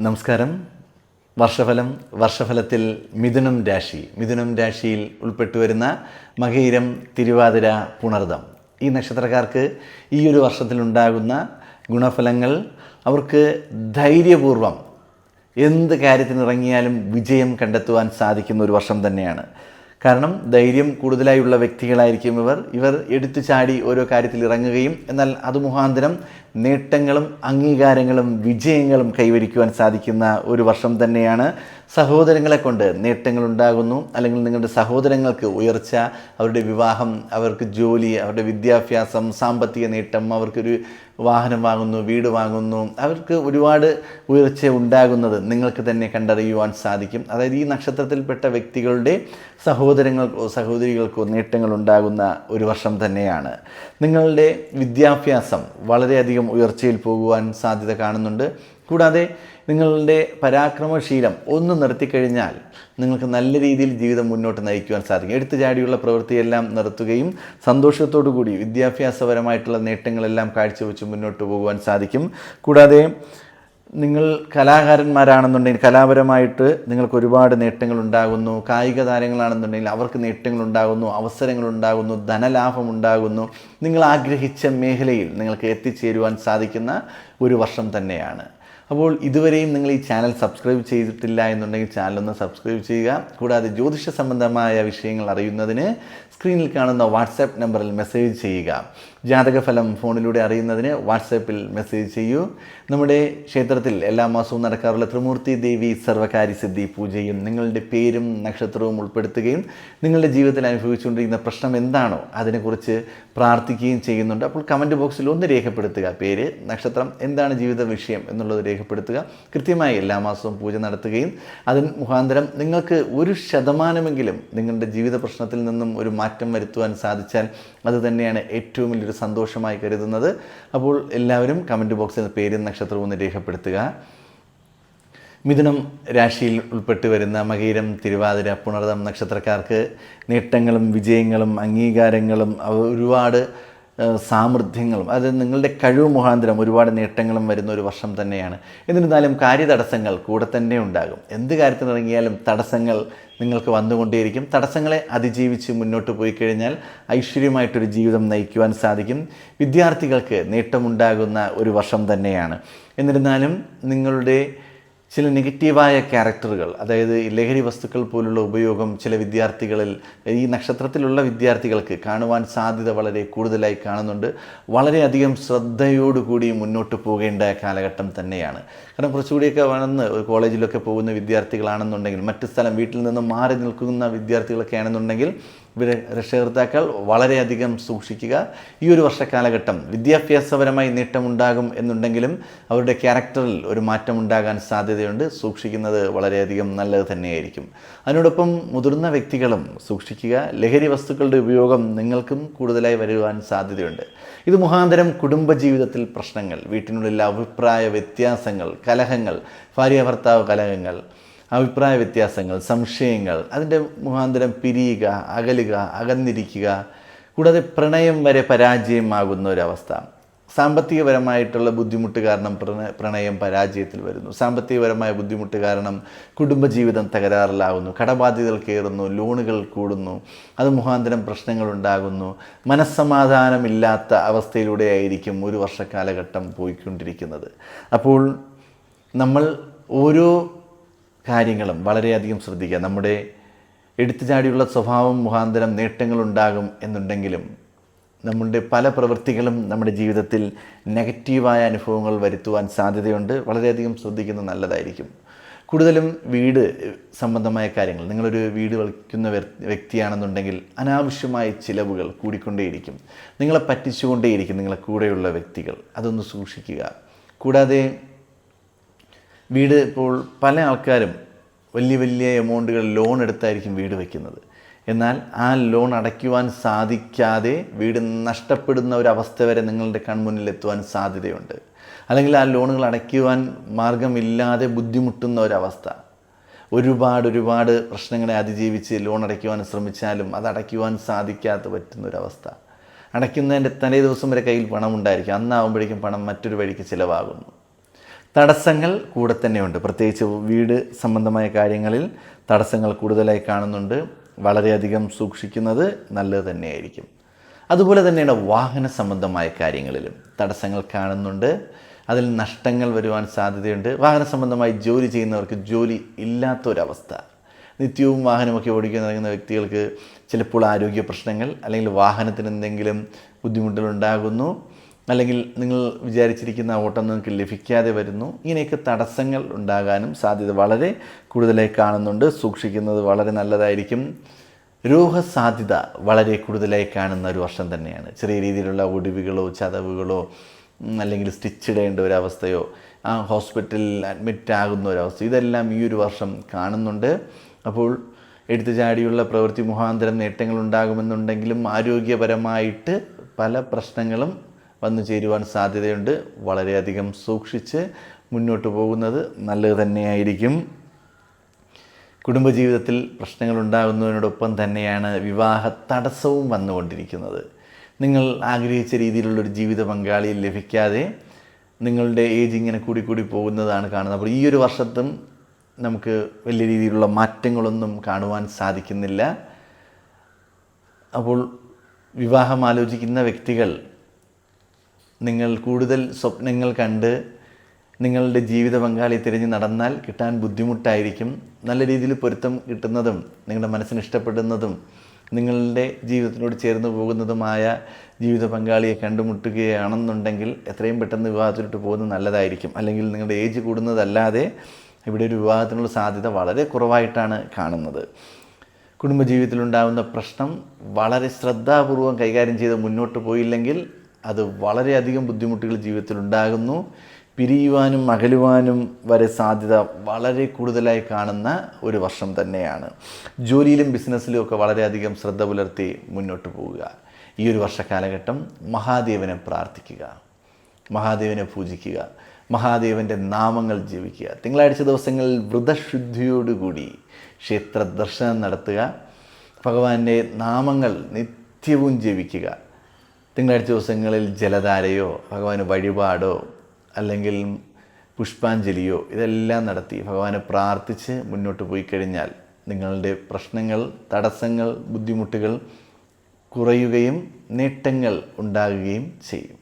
നമസ്കാരം. വർഷഫലം വർഷഫലത്തിൽ മിഥുനം രാശി. മിഥുനം രാശിയിൽ ഉൾപ്പെട്ടു വരുന്ന മകയിരം തിരുവാതിര പുണർദം. ഈ നക്ഷത്രക്കാർക്ക് ഈ ഒരു വർഷത്തിലുണ്ടാകുന്ന ഗുണഫലങ്ങൾ അവർക്ക് ധൈര്യപൂർവം എന്ത് കാര്യത്തിനിറങ്ങിയാലും വിജയം കണ്ടെത്തുവാൻ സാധിക്കുന്ന ഒരു വർഷം തന്നെയാണ്. കാരണം ധൈര്യം കൂടുതലായുള്ള വ്യക്തികളായിരിക്കും ഇവർ. ഇവർ എടുത്തു ചാടി ഓരോ കാര്യത്തിൽ ഇറങ്ങുകയും എന്നാൽ അത് മുഖാന്തരം നേട്ടങ്ങളും അംഗീകാരങ്ങളും വിജയങ്ങളും കൈവരിക്കുവാൻ സാധിക്കുന്ന ഒരു വർഷം തന്നെയാണ് സഹോദരങ്ങളെ കൊണ്ട് നേട്ടങ്ങൾ ഉണ്ടാകുന്നു അല്ലെങ്കിൽ നിങ്ങളുടെ സഹോദരങ്ങൾക്ക് ഉയർച്ച അവരുടെ വിവാഹം അവർക്ക് ജോലി അവരുടെ വിദ്യാഭ്യാസം സാമ്പത്തിക നേട്ടം അവർക്കൊരു വാഹനം വാങ്ങുന്നു വീട് വാങ്ങുന്നു. അവർക്ക് ഒരുപാട് ഉയർച്ച ഉണ്ടാകുന്നത് നിങ്ങൾക്ക് തന്നെ കണ്ടറിയുവാൻ സാധിക്കും. അതായത് ഈ നക്ഷത്രത്തിൽപ്പെട്ട വ്യക്തികളുടെ സഹോദരങ്ങൾക്കോ സഹോദരികൾക്കോ നേട്ടങ്ങൾ ഉണ്ടാകുന്ന ഒരു വർഷം തന്നെയാണ്. നിങ്ങളുടെ വിദ്യാഭ്യാസം വളരെയധികം ഉയർച്ചയിൽ പോകുവാൻ സാധ്യത കാണുന്നുണ്ട്. കൂടാതെ നിങ്ങളുടെ പരാക്രമശീലം ഒന്ന് നിർത്തിക്കഴിഞ്ഞാൽ നിങ്ങൾക്ക് നല്ല രീതിയിൽ ജീവിതം മുന്നോട്ട് നയിക്കുവാൻ സാധിക്കും. എടുത്തു ചാടിയുള്ള പ്രവൃത്തിയെല്ലാം നിർത്തുകയും സന്തോഷത്തോടു കൂടി വിദ്യാഭ്യാസപരമായിട്ടുള്ള നേട്ടങ്ങളെല്ലാം കാഴ്ചവെച്ച് മുന്നോട്ട് പോകുവാൻ സാധിക്കും. കൂടാതെ നിങ്ങൾ കലാകാരന്മാരാണെന്നുണ്ടെങ്കിൽ കലാപരമായിട്ട് നിങ്ങൾക്ക് ഒരുപാട് നേട്ടങ്ങൾ ഉണ്ടാകുന്നു കായിക താരങ്ങളാണെന്നുണ്ടെങ്കിൽ അവർക്ക് നേട്ടങ്ങൾ ഉണ്ടാകുന്നു അവസരങ്ങൾ ഉണ്ടാകുന്നു ധനലാഭം ഉണ്ടാകുന്നു നിങ്ങൾ ആഗ്രഹിച്ച മേഖലയിൽ നിങ്ങൾക്ക് എത്തിച്ചേരുവാൻ സാധിക്കുന്ന ഒരു വർഷം തന്നെയാണ്. അപ്പോൾ ഇതുവരെയും നിങ്ങൾ ഈ ചാനൽ സബ്സ്ക്രൈബ് ചെയ്തിട്ടില്ല എന്നുണ്ടെങ്കിൽ ചാനലൊന്ന് സബ്സ്ക്രൈബ് ചെയ്യുക. കൂടാതെ ജ്യോതിഷ സംബന്ധമായ വിഷയങ്ങൾ അറിയുന്നതിന് സ്ക്രീനിൽ കാണുന്ന വാട്സാപ്പ് നമ്പറിൽ മെസ്സേജ് ചെയ്യുക. ജാതകഫലം ഫോണിലൂടെ അറിയുന്നതിന് വാട്സാപ്പിൽ മെസ്സേജ് ചെയ്യൂ. നമ്മുടെ ക്ഷേത്രത്തിൽ എല്ലാ മാസവും നടക്കാറുള്ള ത്രിമൂർത്തി ദേവി സർവകാരി സിദ്ധി പൂജയും നിങ്ങളുടെ പേരും നക്ഷത്രവും ഉൾപ്പെടുത്തുകയും നിങ്ങളുടെ ജീവിതത്തിൽ അനുഭവിച്ചുകൊണ്ടിരിക്കുന്ന പ്രശ്നം എന്താണോ അതിനെക്കുറിച്ച് പ്രാർത്ഥിക്കുകയും ചെയ്യുന്നുണ്ട്. അപ്പോൾ കമന്റ് ബോക്സിൽ ഒന്ന് രേഖപ്പെടുത്തുക. പേര് നക്ഷത്രം എന്താണ് ജീവിത വിഷയം എന്നുള്ളത് രേഖപ്പെടുത്തുക. കൃത്യമായി എല്ലാ മാസവും പൂജ നടത്തുകയും അതിന് മുഖാന്തരം നിങ്ങൾക്ക് ഒരു ശതമാനമെങ്കിലും നിങ്ങളുടെ ജീവിത പ്രശ്നത്തിൽ നിന്നും ഒരു മാറ്റം വരുത്തുവാൻ സാധിച്ചാൽ അത് തന്നെയാണ് ഏറ്റവും വലിയൊരു സന്തോഷമായി കരുതുന്നത്. അപ്പോൾ എല്ലാവരും കമന്റ് ബോക്സിൽ പേരും നക്ഷത്രവും ഒന്ന് രേഖപ്പെടുത്തുക. മിഥുനം രാശിയിൽ ഉൾപ്പെട്ട് വരുന്ന മകീരം തിരുവാതിര പുണർതം നക്ഷത്രക്കാർക്ക് നേട്ടങ്ങളും വിജയങ്ങളും അംഗീകാരങ്ങളും ഒരുപാട് സാമർഥ്യങ്ങളും അത് നിങ്ങളുടെ കഴിവ് മുഖാന്തരം ഒരുപാട് നേട്ടങ്ങളും വരുന്ന ഒരു വർഷം തന്നെയാണ്. എന്നിരുന്നാലും കാര്യതടസ്സങ്ങൾ കൂടെ തന്നെ ഉണ്ടാകും. എന്ത് കാര്യത്തിനിറങ്ങിയാലും തടസ്സങ്ങൾ നിങ്ങൾക്ക് വന്നുകൊണ്ടേയിരിക്കും. തടസ്സങ്ങളെ അതിജീവിച്ച് മുന്നോട്ട് പോയി കഴിഞ്ഞാൽ ഐശ്വര്യമായിട്ടൊരു ജീവിതം നയിക്കുവാൻ സാധിക്കും. വിദ്യാർത്ഥികൾക്ക് നേട്ടമുണ്ടാകുന്ന ഒരു വർഷം തന്നെയാണ്. എന്നിരുന്നാലും നിങ്ങളുടെ ചില നെഗറ്റീവായ ക്യാരക്ടറുകൾ അതായത് ലഹരി വസ്തുക്കൾ പോലുള്ള ഉപയോഗം ചില വിദ്യാർത്ഥികളിൽ ഈ നക്ഷത്രത്തിലുള്ള വിദ്യാർത്ഥികൾക്ക് കാണുവാൻ സാധ്യത വളരെ കൂടുതലായി കാണുന്നുണ്ട്. വളരെയധികം ശ്രദ്ധയോടുകൂടി മുന്നോട്ട് പോകേണ്ട കാലഘട്ടം തന്നെയാണ്. കാരണം കുറച്ചുകൂടിയൊക്കെ ഒരു കോളേജിലൊക്കെ പോകുന്ന വിദ്യാർത്ഥികളാണെന്നുണ്ടെങ്കിൽ മറ്റ് സ്ഥലം വീട്ടിൽ നിന്ന് മാറി നിൽക്കുന്ന വിദ്യാർത്ഥികളൊക്കെ ആണെന്നുണ്ടെങ്കിൽ ഇവരെ രക്ഷകർത്താക്കൾ വളരെയധികം സൂക്ഷിക്കുക. ഈ ഒരു വർഷക്കാലഘട്ടം വിദ്യാഭ്യാസപരമായി നേട്ടമുണ്ടാകും എന്നുണ്ടെങ്കിലും അവരുടെ ക്യാരക്ടറിൽ ഒരു മാറ്റം ഉണ്ടാകാൻ സാധ്യതയുണ്ട്. സൂക്ഷിക്കുന്നത് വളരെയധികം നല്ലത് തന്നെയായിരിക്കും. അതിനോടൊപ്പം മുതിർന്ന വ്യക്തികളും സൂക്ഷിക്കുക. ലഹരി വസ്തുക്കളുടെ ഉപയോഗം നിങ്ങൾക്കും കൂടുതലായി വരുവാൻ സാധ്യതയുണ്ട്. ഇത് മുഖാന്തരം കുടുംബജീവിതത്തിൽ പ്രശ്നങ്ങൾ വീട്ടിനുള്ളിൽ അഭിപ്രായ വ്യത്യാസങ്ങൾ കലഹങ്ങൾ ഭാര്യ ഭർത്താവ് കലഹങ്ങൾ അഭിപ്രായ വ്യത്യാസങ്ങൾ സംശയങ്ങൾ അതിന്റെ മുഖാന്തരം പിരിയുക അകലുക അകന്നിരിക്കുക കൂടാതെ പ്രണയം വരെ പരാജയമാകുന്ന ഒരവസ്ഥ. സാമ്പത്തികപരമായിട്ടുള്ള ബുദ്ധിമുട്ട് കാരണം പ്രണ പ്രണയം പരാജയത്തിൽ വരുന്നു. സാമ്പത്തികപരമായ ബുദ്ധിമുട്ട് കാരണം കുടുംബജീവിതം തകരാറിലാകുന്നു കടബാധ്യതകൾ കയറുന്നു ലോണുകൾ കൂടുന്നു അത് മുഖാന്തരം പ്രശ്നങ്ങൾ ഉണ്ടാകുന്നു. മനസ്സമാധാനമില്ലാത്ത അവസ്ഥയിലൂടെയായിരിക്കും ഒരു വർഷക്കാലഘട്ടം പോയിക്കൊണ്ടിരിക്കുന്നത്. അപ്പോൾ നമ്മൾ ഓരോ കാര്യങ്ങളും വളരെയധികം ശ്രദ്ധിക്കുക. നമ്മുടെ എടുത്തുചാടിയുള്ള സ്വഭാവം മുഖാന്തരം നേട്ടങ്ങളുണ്ടാകും എന്നുണ്ടെങ്കിലും നമ്മളുടെ പല പ്രവൃത്തികളും നമ്മുടെ ജീവിതത്തിൽ നെഗറ്റീവായ അനുഭവങ്ങൾ വരുത്തുവാൻ സാധ്യതയുണ്ട്. വളരെയധികം ശ്രദ്ധിക്കുന്നത് നല്ലതായിരിക്കും. കൂടുതലും വീട് സംബന്ധമായ കാര്യങ്ങൾ. നിങ്ങളൊരു വീട് വയ്ക്കുന്ന വ്യക്തിയാണെന്നുണ്ടെങ്കിൽ അനാവശ്യമായ ചിലവുകൾ കൂടിക്കൊണ്ടേയിരിക്കും. നിങ്ങളെ പറ്റിച്ചുകൊണ്ടേയിരിക്കും നിങ്ങളെ കൂടെയുള്ള വ്യക്തികൾ. അതൊന്ന് സൂക്ഷിക്കുക. കൂടാതെ വീട് ഇപ്പോൾ പല ആൾക്കാരും വലിയ വലിയ എമൗണ്ടുകൾ ലോൺ എടുത്തായിരിക്കും വീട് വയ്ക്കുന്നത് എന്നാൽ ആ ലോൺ അടയ്ക്കുവാൻ സാധിക്കാതെ വീട് നഷ്ടപ്പെടുന്ന അവസ്ഥ വരെ നിങ്ങളുടെ കൺമുന്നിൽ എത്തുവാൻ സാധ്യതയുണ്ട്. അല്ലെങ്കിൽ ആ ലോണുകൾ അടയ്ക്കുവാൻ മാർഗമില്ലാതെ ബുദ്ധിമുട്ടുന്ന ഒരവസ്ഥ. ഒരുപാട് ഒരുപാട് പ്രശ്നങ്ങളെ അതിജീവിച്ച് ലോൺ അടയ്ക്കുവാൻ ശ്രമിച്ചാലും അത് അടയ്ക്കുവാൻ സാധിക്കാത്ത പറ്റുന്ന ഒരവസ്ഥ അടയ്ക്കുന്നതിന്റെ തലേ ദിവസം വരെ കയ്യിൽ പണം ഉണ്ടായിരിക്കും അന്നാവുമ്പോഴേക്കും പണം മറ്റൊരു വഴിക്ക് ചിലവാകുന്നു. തടസ്സങ്ങൾ കൂടെ തന്നെയുണ്ട്. പ്രത്യേകിച്ച് വീട് സംബന്ധമായ കാര്യങ്ങളിൽ തടസ്സങ്ങൾ കൂടുതലായി കാണുന്നുണ്ട്. വളരെയധികം സൂക്ഷിക്കുന്നത് നല്ലത് തന്നെയായിരിക്കും. അതുപോലെ തന്നെയാണ് വാഹന സംബന്ധമായ കാര്യങ്ങളിലും തടസ്സങ്ങൾ കാണുന്നുണ്ട്. അതിൽ നഷ്ടങ്ങൾ വരുവാൻ സാധ്യതയുണ്ട്. വാഹന സംബന്ധമായി ജോലി ചെയ്യുന്നവർക്ക് ജോലി ഇല്ലാത്തൊരവസ്ഥ. നിത്യവും വാഹനമൊക്കെ ഓടിക്കാൻ തുടങ്ങുന്ന വ്യക്തികൾക്ക് ചിലപ്പോൾ ആരോഗ്യ പ്രശ്നങ്ങൾ അല്ലെങ്കിൽ വാഹനത്തിന് എന്തെങ്കിലും ബുദ്ധിമുട്ടുകൾ ഉണ്ടാകുന്നു. അല്ലെങ്കിൽ നിങ്ങൾ വിചാരിച്ചിരിക്കുന്ന ഓട്ടം നിങ്ങൾക്ക് ലഭിക്കാതെ വരുന്നു. ഇങ്ങനെയൊക്കെ തടസ്സങ്ങൾ ഉണ്ടാകാനും സാധ്യത വളരെ കൂടുതലായി കാണുന്നുണ്ട്. സൂക്ഷിക്കുന്നത് വളരെ നല്ലതായിരിക്കും. രോഗസാധ്യത വളരെ കൂടുതലായി കാണുന്ന ഒരു വർഷം തന്നെയാണ്. ചെറിയ രീതിയിലുള്ള ഒടിവുകളോ ചതവുകളോ അല്ലെങ്കിൽ സ്റ്റിച്ച് ഇടേണ്ട ഒരവസ്ഥയോ ആ ഹോസ്പിറ്റലിൽ അഡ്മിറ്റ് ആകുന്ന ഒരവസ്ഥ ഇതെല്ലാം ഈ ഒരു വർഷം കാണുന്നുണ്ട്. അപ്പോൾ എടുത്തു ചാടിയുള്ള പ്രവൃത്തി മുഖാന്തരം നേട്ടങ്ങൾ ഉണ്ടാകുമെന്നുണ്ടെങ്കിലും ആരോഗ്യപരമായിട്ട് പല പ്രശ്നങ്ങളും വന്നു ചേരുവാൻ സാധ്യതയുണ്ട്. വളരെയധികം സൂക്ഷിച്ച് മുന്നോട്ട് പോകുന്നത് നല്ലത് തന്നെയായിരിക്കും. കുടുംബജീവിതത്തിൽ പ്രശ്നങ്ങൾ ഉണ്ടാകുന്നതിനോടൊപ്പം തന്നെയാണ് വിവാഹ തടസ്സവും വന്നുകൊണ്ടിരിക്കുന്നത്. നിങ്ങൾ ആഗ്രഹിച്ച രീതിയിലുള്ളൊരു ജീവിത പങ്കാളി ലഭിക്കാതെ നിങ്ങളുടെ ഏജ് ഇങ്ങനെ കൂടി കൂടി പോകുന്നതാണ് കാണുന്നത്. അപ്പോൾ ഈ ഒരു വർഷത്തും നമുക്ക് വലിയ രീതിയിലുള്ള മാറ്റങ്ങളൊന്നും കാണുവാൻ സാധിക്കുന്നില്ല. അപ്പോൾ വിവാഹം ആലോചിക്കുന്ന വ്യക്തികൾ നിങ്ങൾ കൂടുതൽ സ്വപ്നങ്ങൾ കണ്ട് നിങ്ങളുടെ ജീവിത പങ്കാളി തിരഞ്ഞ് നടന്നാൽ കിട്ടാൻ ബുദ്ധിമുട്ടായിരിക്കും. നല്ല രീതിയിൽ പൊരുത്തം കിട്ടുന്നതും നിങ്ങളുടെ മനസ്സിന് ഇഷ്ടപ്പെടുന്നതും നിങ്ങളുടെ ജീവിതത്തിനോട് ചേർന്ന് പോകുന്നതുമായ ജീവിത പങ്കാളിയെ കണ്ടുമുട്ടുകയാണെന്നുണ്ടെങ്കിൽ എത്രയും പെട്ടെന്ന് വിവാഹത്തിലോട്ട് പോകുന്നത് നല്ലതായിരിക്കും. അല്ലെങ്കിൽ നിങ്ങളുടെ ഏജ് കൂടുന്നതല്ലാതെ ഇവിടെ ഒരു വിവാഹത്തിനുള്ള സാധ്യത വളരെ കുറവായിട്ടാണ് കാണുന്നത്. കുടുംബജീവിതത്തിലുണ്ടാകുന്ന പ്രശ്നം വളരെ ശ്രദ്ധാപൂർവം കൈകാര്യം ചെയ്ത് മുന്നോട്ട് പോയില്ലെങ്കിൽ അത് വളരെയധികം ബുദ്ധിമുട്ടുകൾ ജീവിതത്തിൽ ഉണ്ടാകുന്നു. പിരിയുവാനും അകലുവാനും വരെ സാധ്യത വളരെ കൂടുതലായി കാണുന്ന ഒരു വർഷം തന്നെയാണ്. ജോലിയിലും ബിസിനസ്സിലും ഒക്കെ വളരെയധികം ശ്രദ്ധ പുലർത്തി മുന്നോട്ട് പോവുക. ഈ ഒരു വർഷക്കാലഘട്ടം മഹാദേവനെ പ്രാർത്ഥിക്കുക. മഹാദേവനെ പൂജിക്കുക. മഹാദേവന്റെ നാമങ്ങൾ ജീവിക്കുക തിങ്കളാഴ്ച ദിവസങ്ങളിൽ വ്രതശുദ്ധിയോടുകൂടി ക്ഷേത്ര ദർശനം നടത്തുക. ഭഗവാന്റെ നാമങ്ങൾ നിത്യവും ജപിക്കുക. തിങ്കളാഴ്ച ദിവസങ്ങളിൽ ജലധാരയോ ഭഗവാന് വഴിപാടോ അല്ലെങ്കിൽ പുഷ്പാഞ്ജലിയോ ഇതെല്ലാം നടത്തി ഭഗവാനെ പ്രാർത്ഥിച്ച് മുന്നോട്ട് പോയി കഴിഞ്ഞാൽ നിങ്ങളുടെ പ്രശ്നങ്ങൾ തടസ്സങ്ങൾ ബുദ്ധിമുട്ടുകൾ കുറയുകയും നേട്ടങ്ങൾ ഉണ്ടാകുകയും ചെയ്യും.